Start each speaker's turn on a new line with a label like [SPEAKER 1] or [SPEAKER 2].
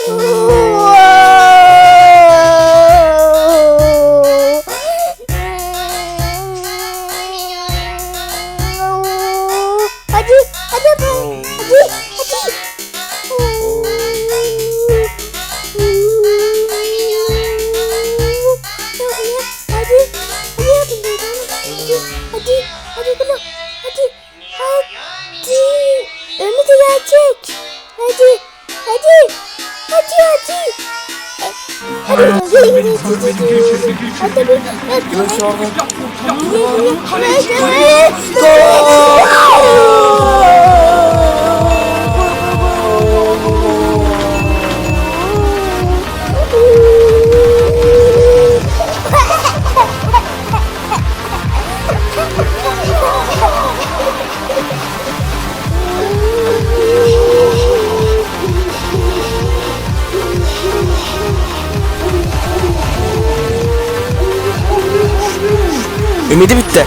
[SPEAKER 1] Hadi, hadi, hadi. Hadi. Önümüze gelecek. ちいい。
[SPEAKER 2] Ümidi bitti.